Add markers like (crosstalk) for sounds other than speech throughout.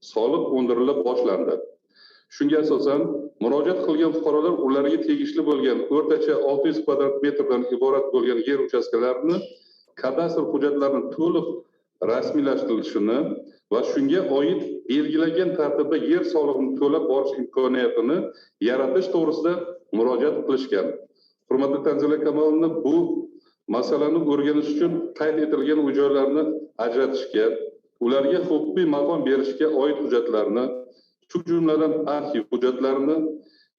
soliq undirila boshlandi. Shunga asosan murojaat qilgan fuqarolar ularga tegishli bo'lgan o'rtacha olti yuz kvadrat metrdan iborat bo'lgan yer uchastkalarini kadastr hujjatlarini to'liq rasmiylashtirilishini va shunga oid belgilangan tartibda yer solig'ini to'lab borish imkoniyatini yaratish to'g'risida murojaat qilishgan. Hurmatli tanzila kamolovna bu masalani o'rganish uchun qayd etilgan uy joylarni ajratishga ularga huquqiy maqom berishga oid hujjatlarni shu jumladan arxiv hujjatlarini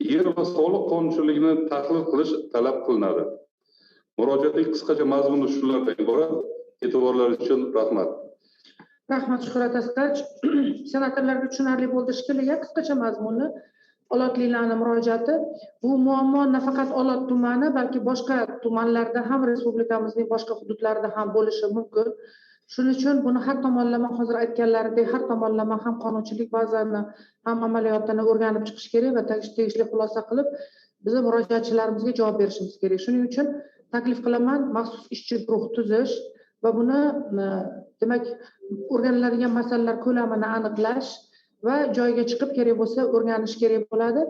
yer va soliq qonunchiligini tahlil qilish talab qilinadi. Murojaatning qisqacha mazmuni shulardan iborat. E'tiborlaringiz uchun rahmat. Rahmat shuhrat asqarovich (clears throat) senatorlarga tushunarli bo'ldi. Shekilli qisqacha mazmuni. Olotliklarni murojaati. Bu muammo nafaqat olot tumani balki boshqa tumanlarda ham respublikamizning boshqa hududlarida ham bo'lishi mumkin. Shuning uchun buni har tomonlama hozir aytganlaridek har tomonlama ham qonunchilik bazani ham amaliyotini o'rganib chiqish kerak va tegishli xulosa qilib bizni murojaatchilarimizga javob berishimiz kerak. Shuning uchun taklif qilaman maxsus ishchi guruh tuzish va buni e, demak o'rganiladigan masalalar ko'lamini aniqlash va joyiga chiqib kerak bo'lsa o'rganish kerak bo'ladi.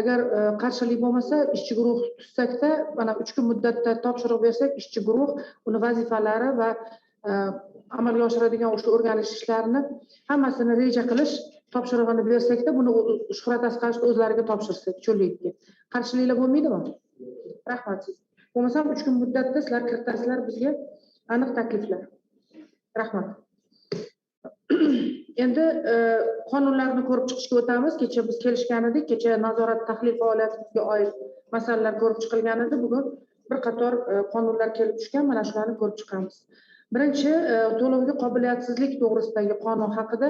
Agar e, qarshilik bo'lmasa ishchi guruh tuzsakda mana uch kun muddatda topshiriq bersak ishchi guruh uni vazifalari va e, amalga oshiradigan o'sha o'rganish ishlarini hammasini reja qilish topshirig'ini bersakda buni shuhrat asqarovni o'zlariga topshirsak cho'llikka. Qarshiliklar bo'lmaydimi? Rahmat. Sizga bo'lmasam uch kun muddatda sizlar kiritasizlar bizga aniq takliflar. Rahmat. (clears throat) Endi e, qonunlarni ko'rib chiqishga o'tamiz. Kecha biz kelishgan edik. Kecha nazorat tahlil faoliyatimizga oid masalalar ko'rib chiqilgan edi. Bugun bir qator e, qonunlar kelib tushgan. Mana shularni ko'rib chiqamiz. Birinchi e, to'lovga qobiliyatsizlik to'g'risidagi qonun haqida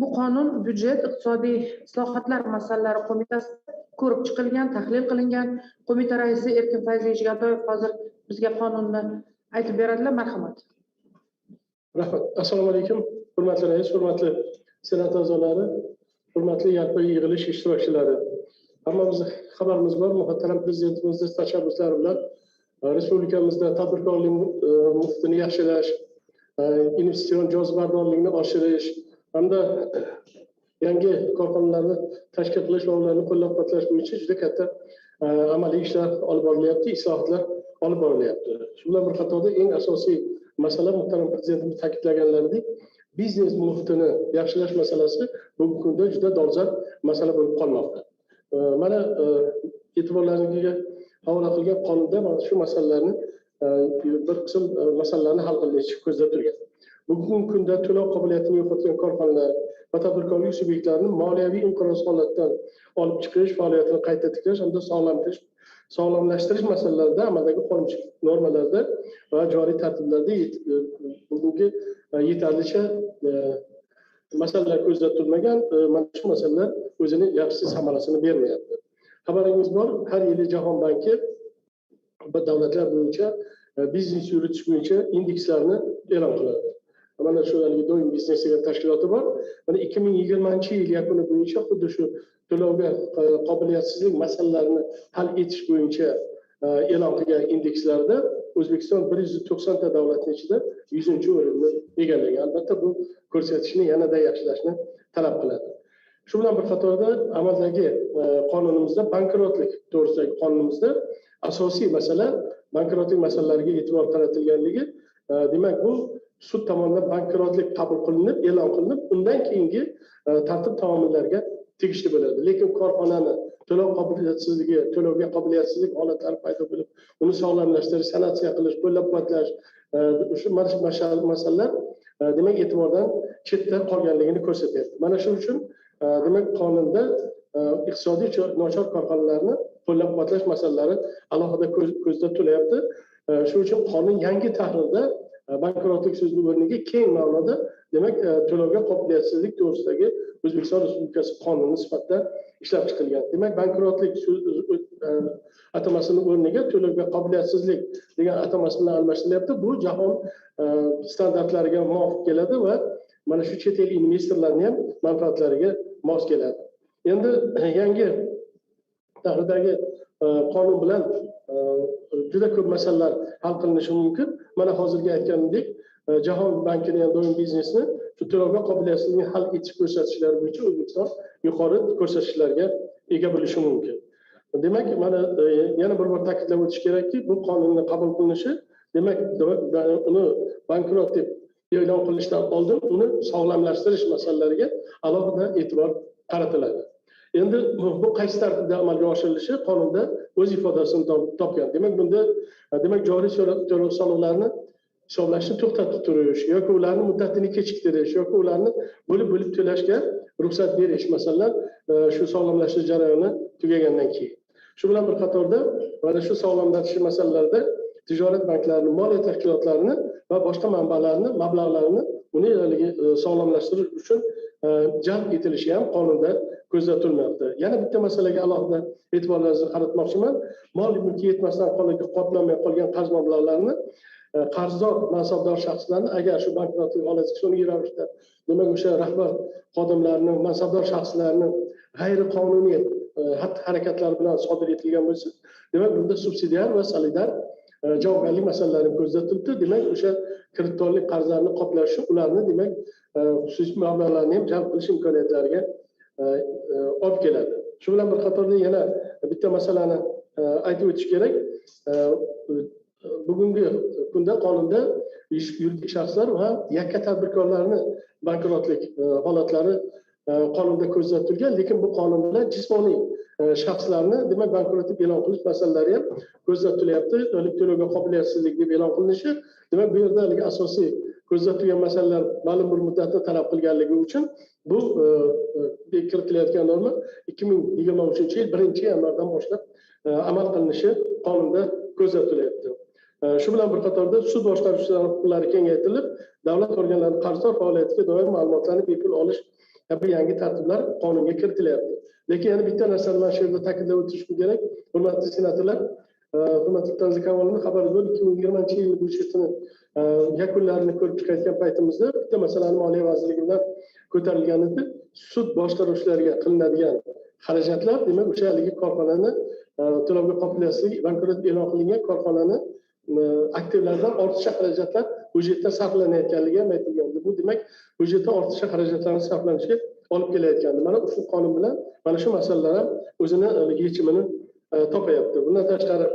bu qonun byudjet iqtisodiy islohotlar masalalari qo'mitasida ko'rib chiqilgan tahlil qilingan. Qo'mita raisi erkin fayzovich gatoyev hozir bizga qonunni aytib beradilar. Marhamat. Rahmat. Assalomu alaykum hurmatli rais hurmatli senat a'zolari hurmatli yalpi yig'ilish ishtirokchilari. Hammamizni xabarimiz bor muhtaram prezidentimizni tashabbuslari bilan respublikamizda tadbirkorlik muhitini yaxshilash e, investitsion jozibadorlikni oshirish hamda yangi korxonalarni tashkil qilish va ularni qo'llab quvvatlash bo'yicha juda katta e, amaliy ishlar olib borilyapti islohotlar olib borilyapti. Shu bilan bir qatorda eng asosiy masala muhtaram prezidentimiz ta'kidlaganlaridek biznes muhitini yaxshilash masalasi bugungi kunda juda dolzarb masala bo'lib qolmoqda. E, mana e'tiborlaringizga havola qilgan qonunda mana shu masalalarni e, bir qism e, masalalarni hal qilish ko'zda turgan. Bugungi kunda to'lov qobiliyatini yo'qotgan korxonalar va tadbirkorlik subyektlarini moliyaviy inqiroz holatidan olib chiqish faoliyatini qayta tiklash hamda sog'lomlashtirish sog'lomlashtirish masalalarida amaldagi qonunchilik normalarida va joriy tartiblarda e, bugungi yetarlicha masalalar ko'zda tutilmagan mana shu masalalar o'zini yaxshi samarasini bermayapti. Xabaringiz bor har yili jahon banki davlatlar bo'yicha e, biznes yuritish bo'yicha indekslarni e'lon qiladi. Mana shu haligi doim biznes degan tashkiloti bor. Mana ikki ming yigirmanchi yil yakuni bo'yicha xuddi shu to'lovga e, qobiliyatsizlik masalalarini hal etish bo'yicha e, e'lon qilgan indekslarda o'zbekiston bir yuz to'qsonta davlatni ichida yuzinchi o'rinni egallagan. Albatta bu ko'rsatkichni yanada yaxshilashni talab qiladi. Shu bilan bir qatorda amaldagi e, qonunimizda bankrotlik to'g'risidagi qonunimizda asosiy masala bankrotlik masalalariga e'tibor qaratilganligi e, demak bu sud tomonidan bankrotlik qabul qilinib e'lon qilinib undan keyingi e, tartib taomillarga tegishli bo'ladi. Lekin korxonani to'lov qobiliyatsizligi to'lovga qobiliyatsizlik holatlari paydo bo'lib uni sog'lomlashtirish sanatsiya qilish qo'llab quvvatlash shu masalalar demak e'tibordan chetda qolganligini ko'rsatyapti. Mana shuning uchun demak qonunda e, iqtisodiy nochor korxonalarni qo'llab quvvatlash masalalari alohida ko'zda tutilyapti shuning uchun qonun yangi tahrirda e, bankrotlik so'zini o'rniga keng ma'noda demak e, to'lovga qobiliyatsizlik to'g'risidagi o'zbekiston respublikasi qonuni sifatida ishlab chiqilgan. Demak bankrotlik atamasini o'rniga to'lovga qobiliyatsizlik degan atamasi bilan almashtirilyapti bu jahon standartlariga muvofiq keladi va mana shu chet el investorlarni ham manfaatlariga mos keladi. Endi (clears throat) yangi davrdagi e, qonun bilan e, juda ko'p masalalar hal qilinishi mumkin. Mana hozirgi aytganimdek e, jahon bankini ham doim biznesni shu to'lovga qobiliyatsizlikni hal etish ko'rsatkichlari bo'yicha o'zbekiston yuqori ko'rsatkichlarga ega bo'lishi mumkin. Demak mana yana bir bor ta'kidlab o'tish kerakki bu qonunni qabul qilinishi demak, uni bankrot deb e'lon qilishdan oldin uni sog'lomlashtirish masalalariga alohida e'tibor qaratiladi. Endi bu qaysi tartibda amalga oshirilishi qonunda o'z ifodasini topgan. Demak bunda demak joriy to'lov soliqlarini hisoblashni to'xtatib turish yoki ularni muddatini kechiktirish yoki ularni bo'lib bo'lib to'lashga ruxsat berish masalan e, shu sog'lomlashtirish jarayoni tugagandan keyin. Shu bilan bir qatorda mana shu sog'lomlashtirish masalalarida tijorat banklarini moliya tashkilotlarini va boshqa manbalarni mablag'larini uni haligi e, sog'lomlashtirish uchun e, jalb etilishi ham qonunda ko'zda tutilmayapti yana bitta masalaga alohida e'tiborlaringizni qaratmoqchiman. Mol mulki yetmasdan qolgan qoplanmay qolgan qarz mablag'larini e, qarzdor mansabdor shaxslarni agar shu bankrotlik holati sun'iy ravishda demak o'sha rahbar xodimlarni mansabdor shaxslarni g'ayriqonuniy xatti harakatlar bilan sodir etilgan bo'lsa demak bunda subsidiar va solidar javobgarlik masalalarini ko'zda tutilibdi demak o'sha kreditorlik qarzlarni qoplashi ularni demak e, xususiy mablag'larni ham jalb qilish imkoniyatlariga e, e, olib keladi. Shu bilan bir qatorda yana bitta masalani aytib o'tish kerak. Bugungi kunda qonunda yuridik shaxslar va yakka tadbirkorlarni bankrotlik holatlari qonunda ko'zda turgan lekin bu qonun bilan jismoniy e, shaxslarni demak bankrot deb e'lon qilish masalalari ham ko'zda tutilyapti Hali to'lovga qobiliyatsizlik deb e'lon qilinishi demak bu yerda haligi asosiy ko'zda tutilgan masalalar ma'lum bir muddatni talab qilganligi uchun bu e, e, kiritilayotgan norma ikki ming yigirma uchinchi yil birinchi yanvardan boshlab amal qilinishi qonunda ko'zda tutilyapti shu bilan bir qatorda sud boshqaruvchilari huquqlari kengaytirilib davlat organlari qarzdor faoliyatiga doir ma'lumotlarni bepul olish kabi yangi tartiblar qonunga kiritilyapti. Lekin yana bitta narsani mana shu yerda ta'kidlab o'tishim kerak. Hurmatli senatorlar e, hurmatli tanzila kamolova xabaringiz bor ikki ming yigirmanchi yil byudjetini e, yakunlarini ko'rib chiqayotgan paytimizda bitta masalani moliya vazirligi bilan ko'tarilgan edi sud boshqaruvchilariga qilinadigan xarajatlar demak o'sha haligi korxonani e, to'lovga qobiliyatsizlik bankrot e'lon qilingan korxonani aktivlardan ortiqcha xarajatlar byudjetda sarflanayotganligi ham aytilgandi. Bu demak byudjetda ortiqcha xarajatlarni sarflanishiga olib kelayotgandi. Mana ushbu qonun bilan mana shu masalalar ham o'zini yechimini topyapti topayapti. Bundan tashqari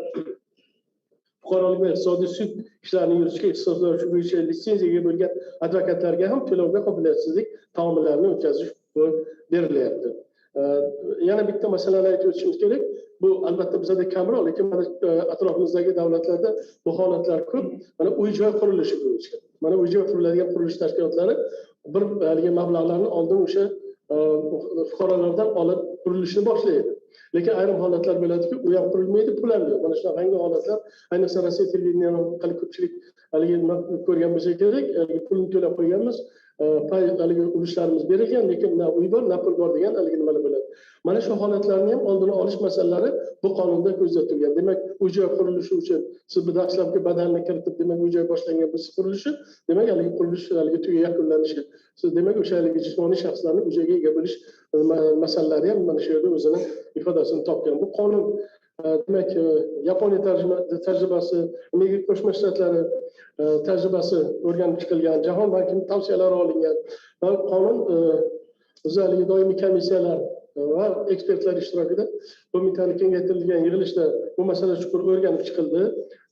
(coughs) fuqarolik va iqtisodiy sud ishlarini yuritishga ixtisoslashuv bo'yicha litsenziyaga bo'lgan advokatlarga ham to'lovga qobiliyatsizlik taomillarini o'tkazish huquqi berilyapti. Yana bitta masalani aytib o'tishimiz kerak. Bu albatta bizada kamroq lekin mana e, atrofimizdagi davlatlarda bu holatlar ko'p. Mana uy joy qurilishi bo'yicha mana uy joy quriladigan qurilish tashkilotlari bir haligi mablag'larni oldin o'sha e, fuqarolardan olib qurilishni boshlaydi. Lekin ayrim holatlar bo'ladiki u ham qurilmaydi pul ham yo'q. Mana shunaqangi holatlar ayniqsa rossiya televideniyani orqali ko'pchilik haligi ko'rgan bo'lsa kerak pulni to'lab qo'yganmiz. Haligi ulushlarimiz berilgan lekin na uy bor na pul bor degan haligi nimalar bo'ladi? Mana shu holatlarni ham oldini olish masalalari bu qonunda ko'zda tutilgan demak uy joy qurilishi uchun siz bu dastlabki badalni kiritib demak uy joy boshlangan bo'lsa qurilishi demak haligi qurilish haligi tugay yakunlanishi. Siz demak o'sha haligi jismoniy shaxslarni uy joyga ega bo'lish masalalari ham mana shu yerda o'zini ifodasini topgan. Bu qonun demak yaponiya tajribasi amerika qo'shma e, shtatlari tajribasi o'rganib chiqilgan jahon bankini tavsiyalari olingan va qonun o'zi e, haligi doimiy komissiyalar e, va ekspertlar ishtirokida qo'mitani kengaytirilgan yig'ilishda bu masala chuqur o'rganib chiqildi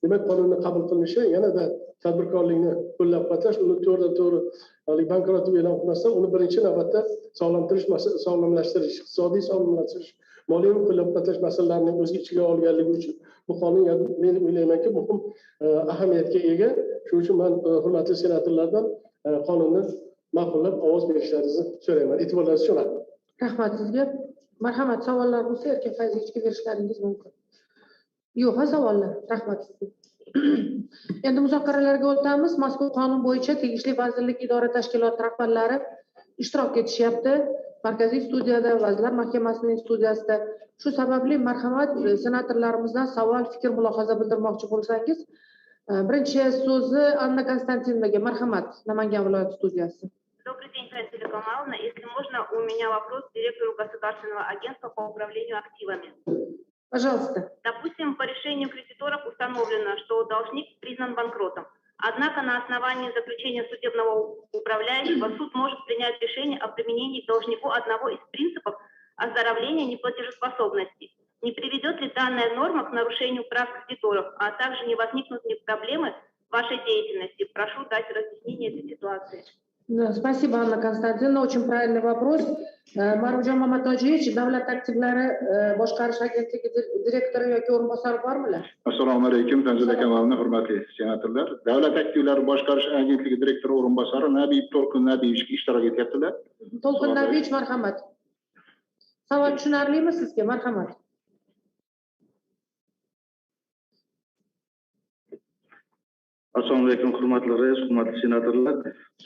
demak qonunni qabul qilinishi yanada tadbirkorlikni qo'llab quvvatlash uni to'g'ridan to'g'ri haligi bankrot deb e'lon qilmasdan uni birinchi navbatda sog'lomtirish sog'lomlashtirish iqtisodiy sog'lomlashtirish moliyaviy qo'llab quvvatlash masalalarini o'z ichiga olganligi uchun bu qonun men o'ylaymanki muhim e, ahamiyatga ega. Shuning uchun man e, hurmatli senatorlardan e, qonunni ma'qullab ovoz berishlaringizni so'rayman. E'tiborlaringiz uchun rahmat. Rahmat sizga. Marhamat savollar bo'lsa erkin fayziyevichga berishlaringiz mumkin. Yo'q ha savollar. Rahmat sizga. (clears throat) Endi muzokaralarga o'tamiz. Mazkur qonun bo'yicha tegishli vazirlik idora tashkilot rahbarlari ishtirok etishyapti. Markaziy studiyada vazirlar mahkamasining studiyasida shu sababli marhamat e, senatorlarimizdan savol fikr mulohaza bildirmoqchi bo'lsangiz e, birinchi so'zni anna konstantinovaga marhamat namangan viloyati studiyasi Добрый день, Танзиля Камаловна. Если можно, у меня вопрос к директору Государственного агентства по управлению активами. пожалуйста Допустим, по решению кредиторов установлено, что должник признан банкротом. Однако на основании заключения судебного управляющего суд может принять решение о применении должнику одного из принципов оздоровления неплатежеспособности. Не приведет ли данная норма к нарушению прав кредиторов, а также не возникнут ли проблемы вашей деятельности? Прошу дать разъяснение этой ситуации. Спасибо, Анна Константиновна. Очень правильный вопрос. Marufjon Mamatojevich, davlat aktivlari boshqarish agentligi di- direktori yoki o'rinbosari bormilar? assalomu alaykum tanzila kamovna hurmatli senatorlar davlat aktivlari boshqarish agentligi direktori o'rinbosari nabiyev to'lqin nabiyevich ishtirok etyaptilar To'lqin Nabiyevich, marhamat. Savol tushunarlimi sizga? Marhamat. Assalomu alaykum hurmatli rais hurmatli senatorlar.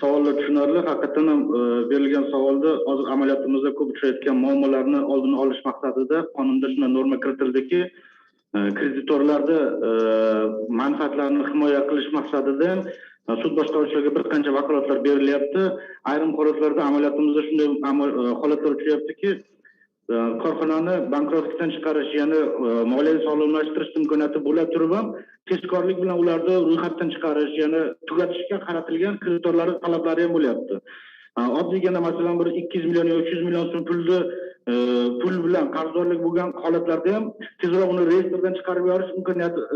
Savollar tushunarli haqiqatdan ham e, berilgan savolda hozir amaliyotimizda ko'p uchrayotgan muammolarni oldini olish maqsadida qonunda shunday norma kiritildiki e, kreditorlarni e, manfaatlarini himoya qilish maqsadida ham sud boshqaruvchilariga bir qancha vakolatlar berilyapti. Ayrim holatlarda amaliyotimizda shunday holatlar uchrayaptiki Э, korxonani bankrotlikdan chiqarish ya'ni e, moliyaviy sog'lomlashtirish imkoniyati bo'la turib ham tezkorlik bilan ularni ro'yxatdan chiqarish ya'ni tugatishga qaratilgan kreditorlarni talablari ham bo'lyapti. E, oddiygina masalan bir ikki yuz million yo uch yuz million so'm pulni e, pul bilan qarzdorlik bo'lgan holatlarda ham tezroq uni reyestrdan chiqarib yuborish imkoniyati